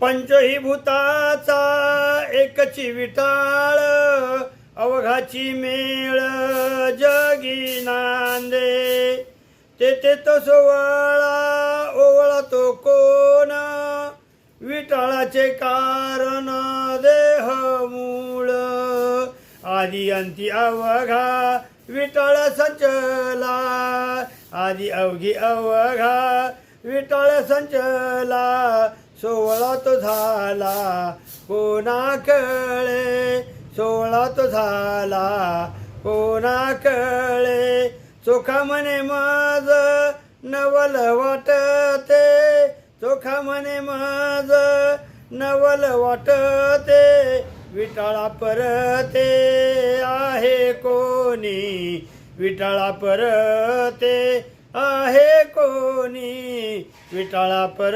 पंचही भूताचा एकची विटाळ अवघाची मेळ जगी नांदे. तेथे तो सोवळा ओवळा तो कोण? विटाळाचे कारण देह मूळ. आदी अंती अवघा विटाळ संचला आधी अवघी अवघा विटाळ संचला. सोहळा तो झाला कोणा कळे सोहळा तो झाला कोणा कळे चोखा म्हणे माझ नवल वाटते. चोखा म्हणे माझ नवल वाटते. विटाळा परते आहे कोणी? विटाळा परते आहे कोणी? विटाळा पर